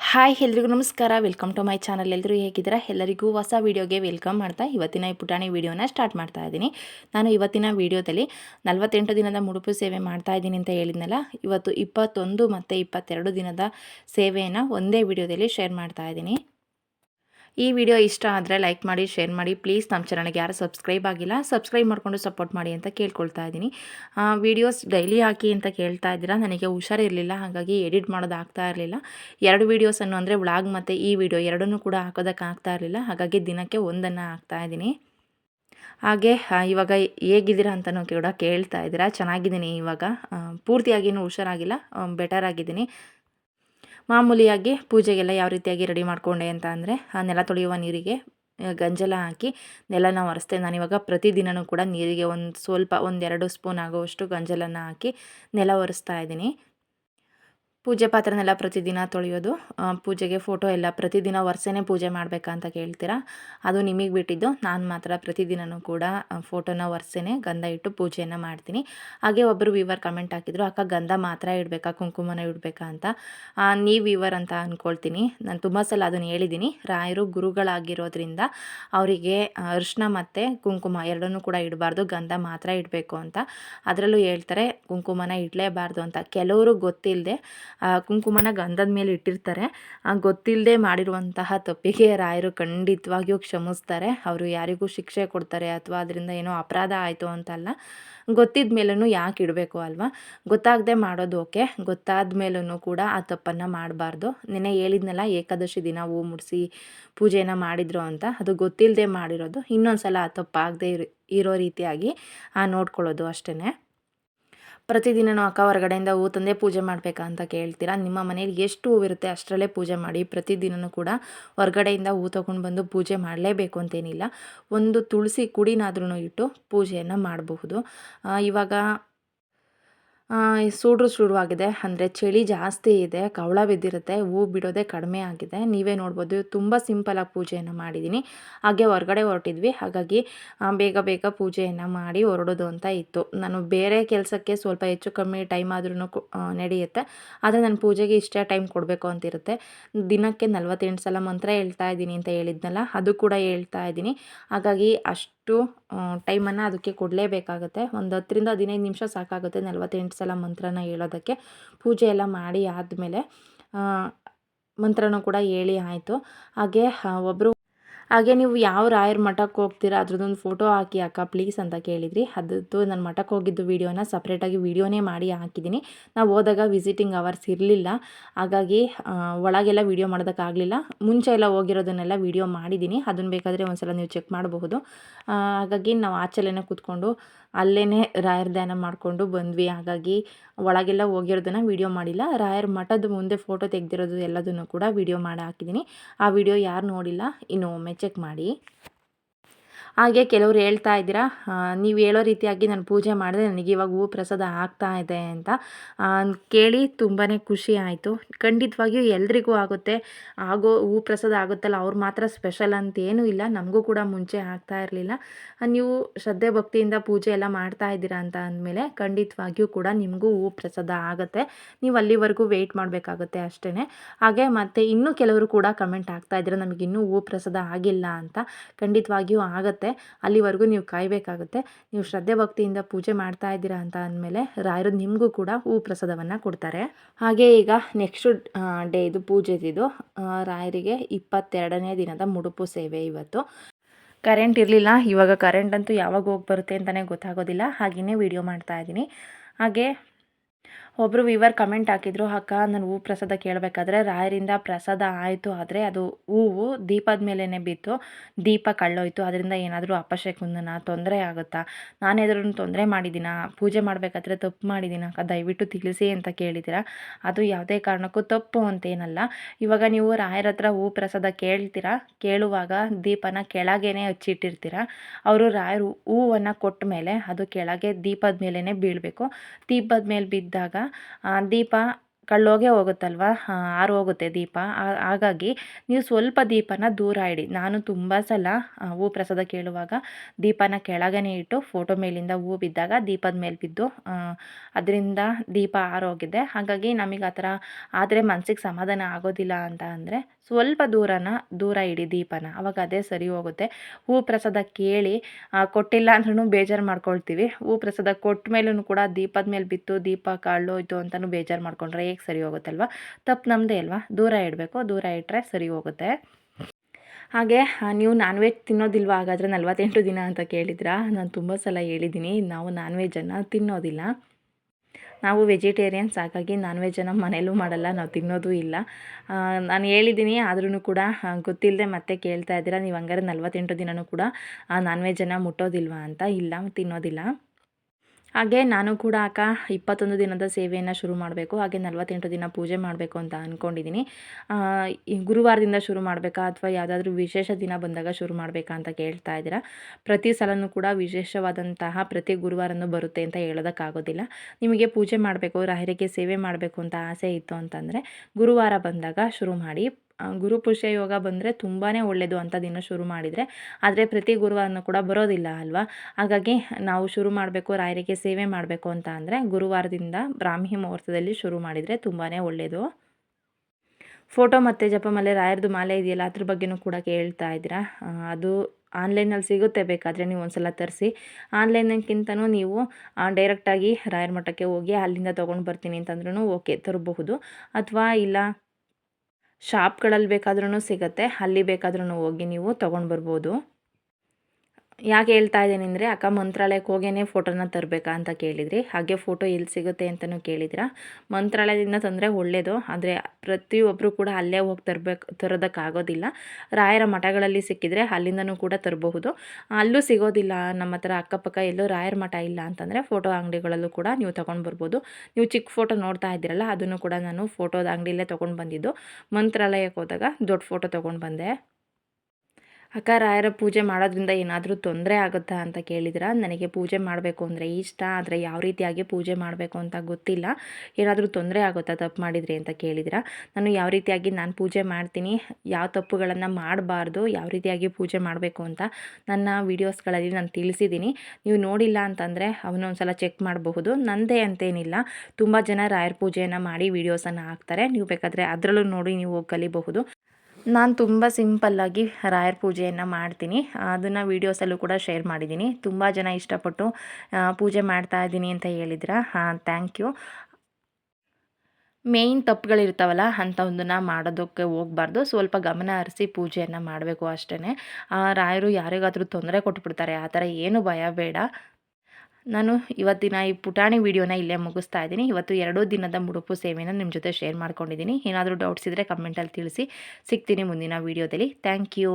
Hi ಎಲ್ರಿಗೂ ನಮಸ್ಕಾರ. Welcome to my channel ಎಲ್ಲರೂ ಹೇಗಿದ್ದೀರಾ? ಎಲ್ಲರಿಗೂ ಹೊಸ ವೀಡಿಯೋಗೆ ವೆಲ್ಕಮ್ ಮಾಡ್ತಾ ಇವತ್ತಿನ ಈ ಪುಟಾಣಿ ವೀಡಿಯೋನ ಸ್ಟಾರ್ಟ್ ಮಾಡ್ತಾ ಇದ್ದೀನಿ. ನಾನು ಇವತ್ತಿನ ವೀಡಿಯೋದಲ್ಲಿ ನಲವತ್ತೆಂಟು ದಿನದ ಮುಡುಪು ಸೇವೆ ಮಾಡ್ತಾ ಇದ್ದೀನಿ ಅಂತ ಹೇಳಿದ್ನಲ್ಲ, ಇವತ್ತು ಇಪ್ಪತ್ತೊಂದು ಮತ್ತು ಇಪ್ಪತ್ತೆರಡು ದಿನದ ಸೇವೆಯನ್ನು ಒಂದೇ ವೀಡಿಯೋದಲ್ಲಿ ಶೇರ್ ಮಾಡ್ತಾ ಇದ್ದೀನಿ. ಈ ವಿಡಿಯೋ ಇಷ್ಟ ಆದರೆ ಲೈಕ್ ಮಾಡಿ, ಶೇರ್ ಮಾಡಿ. ಪ್ಲೀಸ್ ನಮ್ಮ ಚಾನಲ್ಗೆ ಯಾರು ಸಬ್ಸ್ಕ್ರೈಬ್ ಆಗಿಲ್ಲ, ಸಬ್ಸ್ಕ್ರೈಬ್ ಮಾಡಿಕೊಂಡು ಸಪೋರ್ಟ್ ಮಾಡಿ ಅಂತ ಕೇಳ್ಕೊಳ್ತಾ ಇದ್ದೀನಿ. ವೀಡಿಯೋಸ್ ಡೈಲಿ ಹಾಕಿ ಅಂತ ಕೇಳ್ತಾ ಇದ್ದೀರಾ, ನನಗೆ ಹುಷಾರಿರಲಿಲ್ಲ ಹಾಗಾಗಿ ಎಡಿಟ್ ಮಾಡೋದು ಆಗ್ತಾ ಇರಲಿಲ್ಲ. ಎರಡು ವೀಡಿಯೋಸನ್ನು ಅಂದರೆ ವ್ಲಾಗ್ ಮತ್ತು ಈ ವಿಡಿಯೋ ಎರಡನ್ನೂ ಕೂಡ ಹಾಕೋದಕ್ಕೆ ಆಗ್ತಾ ಇರಲಿಲ್ಲ, ಹಾಗಾಗಿ ದಿನಕ್ಕೆ ಒಂದನ್ನು ಹಾಕ್ತಾ ಇದ್ದೀನಿ. ಹಾಗೆ ಇವಾಗ ಹೇಗಿದ್ದೀರಾ ಅಂತಲೂ ಕೂಡ ಕೇಳ್ತಾ ಇದ್ದೀರಾ, ಚೆನ್ನಾಗಿದ್ದೀನಿ ಇವಾಗ. ಪೂರ್ತಿಯಾಗಿನೂ ಹುಷಾರಾಗಿಲ್ಲ ಬೆಟರ್ ಆಗಿದ್ದೀನಿ. ಮಾಮೂಲಿಯಾಗಿ ಪೂಜೆಗೆಲ್ಲ ಯಾವ ರೀತಿಯಾಗಿ ರೆಡಿ ಮಾಡಿಕೊಂಡೆ ಅಂತ ಅಂದರೆ ನೆಲ ತೊಳೆಯುವ ನೀರಿಗೆ ಗಂಜಲ ಹಾಕಿ ನೆಲನ ಒರೆಸ್ತೆ. ನಾನಿವಾಗ ಪ್ರತಿದಿನವೂ ಕೂಡ ನೀರಿಗೆ ಒಂದು ಸ್ವಲ್ಪ, ಒಂದೆರಡು ಸ್ಪೂನ್ ಆಗುವಷ್ಟು ಗಂಜಲನ ಹಾಕಿ ನೆಲ ಒರೆಸ್ತಾ ಇದ್ದೀನಿ. ಪೂಜೆ ಪಾತ್ರನೆಲ್ಲ ಪ್ರತಿದಿನ ತೊಳೆಯೋದು ಪೂಜೆಗೆ ಫೋಟೋ ಎಲ್ಲ ಪ್ರತಿದಿನ ವರ್ಷನೇ ಪೂಜೆ ಮಾಡಬೇಕಾ ಅಂತ ಕೇಳ್ತೀರಾ? ಅದು ನಿಮಗೆ ಬಿಟ್ಟಿದ್ದು, ನಾನು ಮಾತ್ರ ಪ್ರತಿದಿನವೂ ಕೂಡ ಫೋಟೋನ ವರ್ಷನೇ ಗಂಧ ಇಟ್ಟು ಪೂಜೆಯನ್ನು ಮಾಡ್ತೀನಿ. ಹಾಗೆ ಒಬ್ಬರು ವಿವರ್ ಕಮೆಂಟ್ ಹಾಕಿದ್ರು, ಅಕ್ಕ, ಗಂಧ ಮಾತ್ರ ಇಡಬೇಕಾ? ಕುಂಕುಮನ ಇಡಬೇಕಾ? ಅಂತ. ನೀವು ವಿವರ್ ಅಂತ ಅಂದ್ಕೊಳ್ತೀನಿ ನಾನು ತುಂಬ ಸಲ ಅದನ್ನು ಹೇಳಿದ್ದೀನಿ. ರಾಯರು ಗುರುಗಳಾಗಿರೋದ್ರಿಂದ ಅವರಿಗೆ ಅರಿಶಿನ ಮತ್ತು ಕುಂಕುಮ ಎರಡನ್ನೂ ಕೂಡ ಇಡಬಾರ್ದು. ಗಂಧ ಮಾತ್ರ ಇಡಬೇಕು ಅಂತ. ಅದರಲ್ಲೂ ಹೇಳ್ತಾರೆ, ಕುಂಕುಮನ ಇಡಲೇಬಾರ್ದು ಅಂತ. ಕೆಲವರು ಗೊತ್ತಿಲ್ಲದೆ ಕುಂಕುಮನ ಗಂಧದ ಮೇಲೆ ಇಟ್ಟಿರ್ತಾರೆ. ಗೊತ್ತಿಲ್ಲದೆ ಮಾಡಿರುವಂತಹ ತಪ್ಪಿಗೆ ರಾಯರು ಖಂಡಿತವಾಗಿಯೂ ಕ್ಷಮಿಸ್ತಾರೆ. ಅವರು ಯಾರಿಗೂ ಶಿಕ್ಷೆ ಕೊಡ್ತಾರೆ ಅಥವಾ ಅದರಿಂದ ಏನೋ ಅಪರಾಧ ಆಯಿತು ಅಂತಲ್ಲ. ಗೊತ್ತಿದ್ದ ಮೇಲೂ ಯಾಕೆ ಇಡಬೇಕು ಅಲ್ವಾ? ಗೊತ್ತಾಗದೆ ಮಾಡೋದು ಓಕೆ. ಗೊತ್ತಾದ ಮೇಲೂ ಕೂಡ ಆ ತಪ್ಪನ್ನು ಮಾಡಬಾರ್ದು. ನಿನ್ನೆ ಹೇಳಿದ್ನಲ್ಲ, ಏಕಾದಶಿ ದಿನ ಹೂ ಮುಡಿಸಿ ಪೂಜೆನ ಮಾಡಿದ್ರು ಅಂತ. ಅದು ಗೊತ್ತಿಲ್ಲದೆ ಮಾಡಿರೋದು. ಇನ್ನೊಂದು ಸಲ ಆ ತಪ್ಪಾಗದೆ ಇರೋ ರೀತಿಯಾಗಿ ನೋಡ್ಕೊಳ್ಳೋದು ಅಷ್ಟೇ ಪ್ರತಿದಿನವೂ ಅಕ್ಕ ಹೊರಗಡೆಯಿಂದ ಹೂ ತಂದೆ ಪೂಜೆ ಮಾಡಬೇಕಾ ಅಂತ ಕೇಳ್ತೀರಾ? ನಿಮ್ಮ ಮನೇಲಿ ಎಷ್ಟು ಹೂವಿರುತ್ತೆ ಅಷ್ಟರಲ್ಲೇ ಪೂಜೆ ಮಾಡಿ ಪ್ರತಿದಿನವೂ ಕೂಡ ಹೊರಗಡೆಯಿಂದ ಹೂ ತೊಗೊಂಡು ಬಂದು ಪೂಜೆ ಮಾಡಲೇಬೇಕು ಅಂತೇನಿಲ್ಲ. ಒಂದು ತುಳಸಿ ಕುಡಿನಾದ್ರೂ ಇಟ್ಟು ಪೂಜೆಯನ್ನು ಮಾಡಬಹುದು. ಇವಾಗ ಸೂಡು ಶುರುವಾಗಿದೆ. ಅಂದರೆ ಚಳಿ ಜಾಸ್ತಿ ಇದೆ, ಕವಳ ಬಿದ್ದಿರುತ್ತೆ, ಹೂ ಬಿಡೋದೇ ಕಡಿಮೆ ಆಗಿದೆ. ನೀವೇ ನೋಡ್ಬೋದು, ತುಂಬ ಸಿಂಪಲಾಗಿ ಪೂಜೆಯನ್ನು ಮಾಡಿದ್ದೀನಿ ಹಾಗೆ ಹೊರಗಡೆ ಹೊರಟಿದ್ವಿ. ಹಾಗಾಗಿ ಬೇಗ ಬೇಗ ಪೂಜೆಯನ್ನು ಮಾಡಿ ಹೊರಡೋದು ಅಂತ ಇತ್ತು. ನಾನು ಬೇರೆ ಕೆಲಸಕ್ಕೆ ಸ್ವಲ್ಪ ಹೆಚ್ಚು ಕಮ್ಮಿ ಟೈಮ್ ಆದ್ರೂ ನಡೆಯುತ್ತೆ. ಆದರೆ ನಾನು ಪೂಜೆಗೆ ಇಷ್ಟೇ ಟೈಮ್ ಕೊಡಬೇಕು ಅಂತಿರುತ್ತೆ. ದಿನಕ್ಕೆ ನಲ್ವತ್ತೆಂಟು ಸಲ ಮಂತ್ರ ಹೇಳ್ತಾ ಇದ್ದೀನಿ ಅಂತ ಹೇಳಿದ್ನಲ್ಲ, ಅದು ಕೂಡ ಹೇಳ್ತಾ ಇದ್ದೀನಿ. ಹಾಗಾಗಿ ಅಷ್ಟು ಟೈಮನ್ನು ಅದಕ್ಕೆ ಕೊಡಲೇಬೇಕಾಗುತ್ತೆ. ಒಂದು ಹತ್ತರಿಂದ ಹದಿನೈದು ನಿಮಿಷ ಸಾಕಾಗುತ್ತೆ ನಲ್ವತ್ತೆಂಟು ಸಲ ಮಂತ್ರನ ಹೇಳೋದಕ್ಕೆ. ಪೂಜೆ ಎಲ್ಲ ಮಾಡಿ ಆದಮೇಲೆ ಮಂತ್ರನೂ ಕೂಡ ಹೇಳಿ ಆಯಿತು. ಹಾಗೆ ಒಬ್ಬರು ಹಾಗೆ ನೀವು ಯಾವ ರಾಯರ ಮಠಕ್ಕೆ ಹೋಗ್ತೀರಾ, ಅದ್ರದ್ದೊಂದು ಫೋಟೋ ಹಾಕಿ, ಅಕ್ಕ ಪ್ಲೀಸ್ ಅಂತ ಕೇಳಿದ್ರಿ. ಅದ್ರದ್ದು ನಾನು ಮಠಕ್ಕೆ ಹೋಗಿದ್ದು ವೀಡಿಯೋನ ಸಪ್ರೇಟಾಗಿ ವೀಡಿಯೋನೇ ಮಾಡಿ ಹಾಕಿದ್ದೀನಿ. ನಾವು ಹೋದಾಗ ವಿಸಿಟಿಂಗ್ ಅವರ್ಸ್ ಇರಲಿಲ್ಲ. ಹಾಗಾಗಿ ಒಳಗೆಲ್ಲ ವೀಡಿಯೋ ಮಾಡೋದಕ್ಕಾಗಲಿಲ್ಲ ಮುಂಚೆ ಎಲ್ಲ ಹೋಗಿರೋದನ್ನೆಲ್ಲ ವೀಡಿಯೋ ಮಾಡಿದ್ದೀನಿ. ಅದನ್ನು ಬೇಕಾದರೆ ಒಂದು ಸಲ ನೀವು ಚೆಕ್ ಮಾಡಬಹುದು. ಹಾಗಾಗಿ ನಾವು ಆಚೆಲ್ಲೇ ಕೂತ್ಕೊಂಡು ಅಲ್ಲೇ ರಾಯರ ಧ್ಯಾನ ಮಾಡಿಕೊಂಡು ಬಂದ್ವಿ. ಹಾಗಾಗಿ ಒಳಗೆಲ್ಲ ಹೋಗಿರೋದನ್ನು ವೀಡಿಯೋ ಮಾಡಿಲ್ಲ. ರಾಯರ ಮಠದ ಮುಂದೆ ಫೋಟೋ ತೆಗೆದಿರೋದು ಎಲ್ಲದನ್ನು ಕೂಡ ವೀಡಿಯೋ ಮಾಡಿ ಹಾಕಿದ್ದೀನಿ. ಆ ವಿಡಿಯೋ ಯಾರು ನೋಡಿಲ್ಲ, ಇನ್ನು ಒಮ್ಮೆ ಚೆಕ್ ಮಾಡಿ. ಹಾಗೆ ಕೆಲವರು ಹೇಳ್ತಾ ಇದ್ದೀರಾ ನೀವು ಹೇಳೋ ರೀತಿಯಾಗಿ ನಾನು ಪೂಜೆ ಮಾಡಿದೆ ನನಗೆ ಇವಾಗ ಹೂ ಪ್ರಸಾದ ಆಗ್ತಾ ಇದೆ ಅಂತ. ಕೇಳಿ ತುಂಬಾ ಖುಷಿ ಆಯಿತು. ಖಂಡಿತವಾಗಿಯೂ ಎಲ್ರಿಗೂ ಆಗುತ್ತೆ. ಆಗೋ ಹೂ ಪ್ರಸಾದ ಆಗುತ್ತಲ್ಲ, ಅವ್ರು ಮಾತ್ರ ಸ್ಪೆಷಲ್ ಅಂತ ಏನೂ ಇಲ್ಲ, ನಮಗೂ ಕೂಡ ಮುಂಚೆ ಆಗ್ತಾ ಇರಲಿಲ್ಲ. ನೀವು ಶ್ರದ್ಧೆ ಭಕ್ತಿಯಿಂದ ಪೂಜೆ ಎಲ್ಲ ಮಾಡ್ತಾ ಇದ್ದೀರಾ ಅಂತ ಅಂದಮೇಲೆ ಖಂಡಿತವಾಗಿಯೂ ಕೂಡ ನಿಮಗೂ ಹೂ ಪ್ರಸಾದ ಆಗುತ್ತೆ. ನೀವು ಅಲ್ಲಿವರೆಗೂ ವೆಯ್ಟ್ ಮಾಡಬೇಕಾಗುತ್ತೆ ಅಷ್ಟೇ ಹಾಗೆ ಮತ್ತು ಇನ್ನೂ ಕೆಲವರು ಕೂಡ ಕಮೆಂಟ್ ಆಗ್ತಾ ಇದ್ದೀರಾ ನಮಗಿನ್ನೂ ಹೂ ಪ್ರಸಾದ ಆಗಿಲ್ಲ ಅಂತ ಖಂಡಿತವಾಗಿಯೂ ಆಗುತ್ತೆ. ಅಲ್ಲಿವರೆಗೂ ನೀವು ಕಾಯಬೇಕಾಗುತ್ತೆ. ನೀವು ಶ್ರದ್ಧೆ ಭಕ್ತಿಯಿಂದ ಪೂಜೆ ಮಾಡ್ತಾ ಇದ್ದೀರಾ ಅಂತ ಅಂದಮೇಲೆ ರಾಯರು ನಿಮಗೂ ಕೂಡ ಹೂ ಪ್ರಸಾದವನ್ನು ಕೊಡ್ತಾರೆ. ಹಾಗೆ ಈಗ ನೆಕ್ಸ್ಟ್ ಡೇ ಇದು ಪೂಜೆದಿದು ರಾಯರಿಗೆ ಇಪ್ಪತ್ತೆರಡನೇ ದಿನದ ಮುಡುಪು ಸೇವೆ ಇವತ್ತು. ಕರೆಂಟ್ ಇರಲಿಲ್ಲ. ಇವಾಗ ಕರೆಂಟ್ ಅಂತೂ ಯಾವಾಗ ಹೋಗಿ ಬರುತ್ತೆ ಅಂತಲೇ ಗೊತ್ತಾಗೋದಿಲ್ಲ. ಹಾಗೆಯೇ ವಿಡಿಯೋ ಮಾಡ್ತಾ ಇದ್ದೀನಿ. ಹಾಗೆ ಒಬ್ಬರು ವಿವರ್ ಕಮೆಂಟ್ ಹಾಕಿದ್ರು, ಅಕ್ಕ, ನಾನು ಹೂ ಪ್ರಸಾದ ಕೇಳಬೇಕಾದ್ರೆ ರಾಯರಿಂದ ಪ್ರಸಾದ ಆಯಿತು, ಆದರೆ ಅದು ಹೂವು ದೀಪದ ಮೇಲೇ ಬಿತ್ತು, ದೀಪ ಕಳ್ಳೋಯ್ತು, ಅದರಿಂದ ಏನಾದರೂ ಅಪಶಕುಂದನ ತೊಂದರೆ ಆಗುತ್ತಾ? ನಾನು ಎದುರು ತೊಂದರೆ ಮಾಡಿದ್ದೀನ? ಪೂಜೆ ಮಾಡಬೇಕಾದ್ರೆ ತಪ್ಪು ಮಾಡಿದ್ದೀನ? ಅಕ್ಕ, ದಯವಿಟ್ಟು ತಿಳಿಸಿ ಅಂತ ಕೇಳಿದ್ದೀರಾ? ಅದು ಯಾವುದೇ ಕಾರಣಕ್ಕೂ ತಪ್ಪು ಅಂತೇನಲ್ಲ. ಇವಾಗ ನೀವು ರಾಯರ ಹತ್ರ ಹೂ ಪ್ರಸಾದ ಕೇಳ್ತೀರಾ? ಕೇಳುವಾಗ ದೀಪನ ಕೆಳಗೇನೆ ಹಚ್ಚಿಟ್ಟಿರ್ತೀರ? ಅವರು ರಾಯರು ಹೂವನ್ನು ಕೊಟ್ಟ ಮೇಲೆ ಅದು ಕೆಳಗೆ ದೀಪದ ಮೇಲೇ ಬೀಳಬೇಕು. ದೀಪದ ಮೇಲೆ ಬಿದ್ದಾಗ ದೀಪ ಕಳ್ಳೋಗೆ ಹೋಗುತ್ತಲ್ವ? ಆರು ಹೋಗುತ್ತೆ ದೀಪ. ಹಾಗಾಗಿ ನೀವು ಸ್ವಲ್ಪ ದೀಪನ ದೂರ ಇಡಿ. ನಾನು ತುಂಬ ಸಲ ಹೂ ಪ್ರಸಾದ ಕೇಳುವಾಗ ದೀಪನ ಕೆಳಗನೆ ಇಟ್ಟು ಫೋಟೋ ಮೇಲಿಂದ ಹೂ ಬಿದ್ದಾಗ ದೀಪದ ಮೇಲೆ ಬಿದ್ದು ಅದರಿಂದ ದೀಪ ಆರೋಗಿದೆ. ಹಾಗಾಗಿ ನಮಗೆ ಆ ಥರ ಆದರೆ ಮನಸ್ಸಿಗೆ ಸಮಾಧಾನ ಆಗೋದಿಲ್ಲ ಅಂತ ಅಂದರೆ ಸ್ವಲ್ಪ ದೂರನ, ದೂರ ಇಡಿ ದೀಪನ. ಅವಾಗ ಅದೇ ಸರಿ ಹೋಗುತ್ತೆ. ಹೂ ಪ್ರಸಾದ ಕೇಳಿ ಕೊಟ್ಟಿಲ್ಲ ಅಂದ್ರೂ ಬೇಜಾರು ಮಾಡ್ಕೊಳ್ತೀವಿ. ಹೂ ಪ್ರಸಾದ ಕೊಟ್ಟ ಮೇಲೂ ಕೂಡ ದೀಪದ ಮೇಲೆ ಬಿತ್ತು, ದೀಪ ಹೋಯ್ತು ಅಂತಲೂ ಬೇಜಾರು ಮಾಡ್ಕೊಂಡ್ರೆ ಹೇಗೆ ಸರಿ ಹೋಗುತ್ತಲ್ವ? ತಪ್ಪು ನಮ್ಮದೇ ಅಲ್ವಾ? ದೂರ ಇಡಬೇಕು, ದೂರ ಇಟ್ಟರೆ ಸರಿ ಹೋಗುತ್ತೆ. ಹಾಗೆ ನೀವು ನಾನ್ ವೆಜ್ ತಿನ್ನೋದಿಲ್ವ? ಹಾಗಾದರೆ ನಲ್ವತ್ತೆಂಟು ದಿನ ಅಂತ ಕೇಳಿದ್ರಾ? ನಾನು ತುಂಬ ಸಲ ಹೇಳಿದ್ದೀನಿ, ನಾವು ನಾನ್ ವೆಜ್ಜನ್ನು ತಿನ್ನೋದಿಲ್ಲ. ನಾವು ವೆಜಿಟೇರಿಯನ್ಸ್ ಹಾಗಾಗಿ ನಾನ್ ವೆಜ್ಜನ್ನು ಮನೆಯಲ್ಲೂ ಮಾಡಲ್ಲ, ನಾವು ತಿನ್ನೋದು ಇಲ್ಲ. ನಾನು ಹೇಳಿದ್ದೀನಿ ಆದ್ರೂ ಕೂಡ ಗೊತ್ತಿಲ್ಲದೆ ಮತ್ತೆ ಕೇಳ್ತಾ ಇದ್ದೀರಾ? ನೀವು ಹಂಗಾರೆ ನಲ್ವತ್ತೆಂಟು ದಿನವೂ ಕೂಡ ನಾನ್ ವೆಜ್ಜನ್ನು ಮುಟ್ಟೋದಿಲ್ವಾ ಅಂತ? ಇಲ್ಲ, ತಿನ್ನೋದಿಲ್ಲ. ಹಾಗೆ ನಾನು ಕೂಡ ಅಕ್ಕ ಇಪ್ಪತ್ತೊಂದು ದಿನದ ಸೇವೆಯನ್ನು ಶುರು ಮಾಡಬೇಕು, ಹಾಗೆ ನಲವತ್ತೆಂಟು ದಿನ ಪೂಜೆ ಮಾಡಬೇಕು ಅಂತ ಅಂದ್ಕೊಂಡಿದ್ದೀನಿ ಗುರುವಾರದಿಂದ ಶುರು ಮಾಡಬೇಕಾ ಅಥವಾ ಯಾವುದಾದ್ರೂ ವಿಶೇಷ ದಿನ ಬಂದಾಗ ಶುರು ಮಾಡಬೇಕಾ ಅಂತ ಕೇಳ್ತಾ ಇದ್ದೀರಾ? ಪ್ರತಿ ಸಲನೂ ಕೂಡ ವಿಶೇಷವಾದಂತಹ ಪ್ರತಿ ಗುರುವಾರನೂ ಬರುತ್ತೆ ಅಂತ ಹೇಳೋದಕ್ಕಾಗೋದಿಲ್ಲ. ನಿಮಗೆ ಪೂಜೆ ಮಾಡಬೇಕು, ರಾಹಿರಿಗೆ ಸೇವೆ ಮಾಡಬೇಕು ಅಂತ ಆಸೆ ಇತ್ತು ಅಂತಂದರೆ ಗುರುವಾರ ಬಂದಾಗ ಶುರು ಮಾಡಿ ಗುರುಪುಷ್ಯ ಯೋಗ ಬಂದರೆ ತುಂಬಾ ಒಳ್ಳೆಯದು ಅಂತ ದಿನ ಶುರು ಮಾಡಿದರೆ. ಆದರೆ ಪ್ರತಿ ಗುರುವಾರನೂ ಕೂಡ ಬರೋದಿಲ್ಲ ಅಲ್ವಾ? ಹಾಗಾಗಿ ನಾವು ಶುರು ಮಾಡಬೇಕು, ರಾಯರಿಗೆ ಸೇವೆ ಮಾಡಬೇಕು ಅಂತ ಅಂದರೆ ಗುರುವಾರದಿಂದ ಬ್ರಾಹ್ಮಿ ಮುಹೂರ್ತದಲ್ಲಿ ಶುರು ಮಾಡಿದರೆ ತುಂಬಾ ಒಳ್ಳೆಯದು ಫೋಟೋ ಮತ್ತು ಜಪಮಾಲೆ ರಾಯರದು ಮಾಲೆ ಇದೆಯಲ್ಲ, ಅದ್ರ ಬಗ್ಗೆನೂ ಕೂಡ ಕೇಳ್ತಾ ಇದ್ದೀರಾ? ಅದು ಆನ್ಲೈನಲ್ಲಿ ಸಿಗುತ್ತೆ ಬೇಕಾದರೆ ನೀವು ಒಂದು ಸಲ ತರಿಸಿ. ಆನ್ಲೈನಕ್ಕಿಂತನೂ ನೀವು ಡೈರೆಕ್ಟಾಗಿ ರಾಯರ ಮಠಕ್ಕೆ ಹೋಗಿ ಅಲ್ಲಿಂದ ತೊಗೊಂಡು ಬರ್ತೀನಿ ಅಂತಂದ್ರೂ ಓಕೆ, ತರಬಹುದು. ಅಥವಾ ಇಲ್ಲ ಶಾಪ್ಗಳಲ್ಲಿ ಬೇಕಾದ್ರೂ ಸಿಗುತ್ತೆ ಅಲ್ಲಿ ಬೇಕಾದ್ರೂ ಹೋಗಿ ನೀವು ತೊಗೊಂಡು ಬರ್ಬೋದು ಯಾಕೆ ಹೇಳ್ತಾ ಇದ್ದೀನಿ ಅಂದರೆ ಅಕ್ಕ ಮಂತ್ರಾಲಯಕ್ಕೆ ಹೋಗೇ ಫೋಟೋನ ತರಬೇಕಾ ಅಂತ ಕೇಳಿದ್ರಿ. ಹಾಗೆ ಫೋಟೋ ಎಲ್ಲಿ ಸಿಗುತ್ತೆ ಅಂತಲೂ ಕೇಳಿದ್ರ. ಮಂತ್ರಾಲಯದಿಂದ ತಂದರೆ ಒಳ್ಳೆಯದು ಆದರೆ ಪ್ರತಿಯೊಬ್ಬರು ಕೂಡ ಅಲ್ಲೇ ಹೋಗಿ ತರಬೇಕು, ತರೋದಕ್ಕಾಗೋದಿಲ್ಲ. ರಾಯರ ಮಠಗಳಲ್ಲಿ ಸಿಕ್ಕಿದರೆ ಅಲ್ಲಿಂದನೂ ಕೂಡ ತರಬಹುದು. ಅಲ್ಲೂ ಸಿಗೋದಿಲ್ಲ. ನಮ್ಮ ಹತ್ರ ಅಕ್ಕಪಕ್ಕ ಎಲ್ಲೂ ರಾಯರ ಮಠ ಇಲ್ಲ ಅಂತಂದರೆ ಫೋಟೋ ಅಂಗಡಿಗಳಲ್ಲೂ ಕೂಡ ನೀವು ತೊಗೊಂಡು ಬರ್ಬೋದು. ನೀವು ಚಿಕ್ಕ ಫೋಟೋ ನೋಡ್ತಾ ಇದ್ದೀರಲ್ಲ, ಅದನ್ನು ಕೂಡ ನಾನು ಫೋಟೋದ ಅಂಗಡಿಯಲ್ಲೇ ತೊಗೊಂಡು ಬಂದಿದ್ದು. ಮಂತ್ರಾಲಯಕ್ಕೆ ಹೋದಾಗ ದೊಡ್ಡ ಫೋಟೋ ತೊಗೊಂಡು ಬಂದೆ. ಅಕ್ಕ ರಾಯರ ಪೂಜೆ ಮಾಡೋದ್ರಿಂದ ಏನಾದರೂ ತೊಂದರೆ ಆಗುತ್ತಾ ಅಂತ ಕೇಳಿದಿರಾ? ನನಗೆ ಪೂಜೆ ಮಾಡಬೇಕು ಅಂದರೆ ಇಷ್ಟ, ಆದರೆ ಯಾವ ರೀತಿಯಾಗಿ ಪೂಜೆ ಮಾಡಬೇಕು ಅಂತ ಗೊತ್ತಿಲ್ಲ. ಏನಾದರೂ ತೊಂದರೆ ಆಗುತ್ತಾ ತಪ್ಪು ಮಾಡಿದ್ರಿ ಅಂತ ಕೇಳಿದಿರಾ? ನಾನು ಯಾವ ರೀತಿಯಾಗಿ ನಾನು ಪೂಜೆ ಮಾಡ್ತೀನಿ, ಯಾವ ತಪ್ಪುಗಳನ್ನು ಮಾಡಬಾರ್ದು, ಯಾವ ರೀತಿಯಾಗಿ ಪೂಜೆ ಮಾಡಬೇಕು ಅಂತ ನನ್ನ ವೀಡಿಯೋಸ್ಗಳಲ್ಲಿ ನಾನು ತಿಳಿಸಿದ್ದೀನಿ. ನೀವು ನೋಡಿಲ್ಲ ಅಂತಂದರೆ ಅವನ್ನೊಂದು ಸಲ ಚೆಕ್ ಮಾಡಬಹುದು. ನಂದೇ ಅಂತೇನಿಲ್ಲ. ತುಂಬ ಜನ ರಾಯರ ಪೂಜೆಯನ್ನು ಮಾಡಿ ವೀಡಿಯೋಸನ್ನು ಹಾಕ್ತಾರೆ. ನೀವು ಬೇಕಾದರೆ ಅದರಲ್ಲೂ ನೋಡಿ ನೀವು ಕಲಿಬಹುದು. ನಾನು ತುಂಬ ಸಿಂಪಲ್ಲಾಗಿ ರಾಯರ ಪೂಜೆಯನ್ನು ಮಾಡ್ತೀನಿ. ಅದನ್ನು ವೀಡಿಯೋಸಲ್ಲೂ ಕೂಡ ಶೇರ್ ಮಾಡಿದ್ದೀನಿ. ತುಂಬ ಜನ ಇಷ್ಟಪಟ್ಟು ಪೂಜೆ ಮಾಡ್ತಾ ಇದ್ದೀನಿ ಅಂತ ಹೇಳಿದ್ರ? ಹಾಂ ಥ್ಯಾಂಕ್ ಯು ಮೇಯ್ನ್ ತಪ್ಪುಗಳಿರ್ತಾವಲ್ಲ ಅಂಥವನ್ನ ಮಾಡೋದಕ್ಕೆ ಹೋಗ್ಬಾರ್ದು. ಸ್ವಲ್ಪ ಗಮನ ಹರಿಸಿ ಪೂಜೆಯನ್ನು ಮಾಡಬೇಕು ಅಷ್ಟೇ ರಾಯರು ಯಾರಿಗಾದರೂ ತೊಂದರೆ ಕೊಟ್ಬಿಡ್ತಾರೆ. ಆ ಥರ ಏನು ಭಯ ಬೇಡ. ನಾನು ಇವತ್ತಿನ ಈ ಪುಟಾಣಿ ವಿಡಿಯೋನ ಇಲ್ಲೇ ಮುಗಿಸ್ತಾ ಇದ್ದೀನಿ. ಇವತ್ತು ಎರಡೂ ದಿನದ ಮುಡುಪು ಸೇವೆಯನ್ನು ನಿಮ್ಮ ಜೊತೆ ಶೇರ್ ಮಾಡ್ಕೊಂಡಿದ್ದೀನಿ. ಏನಾದರೂ ಡೌಟ್ಸ್ ಇದ್ದರೆ ಕಮೆಂಟಲ್ಲಿ ತಿಳಿಸಿ. ಸಿಗ್ತೀನಿ ಮುಂದಿನ ವೀಡಿಯೋದಲ್ಲಿ. Thank you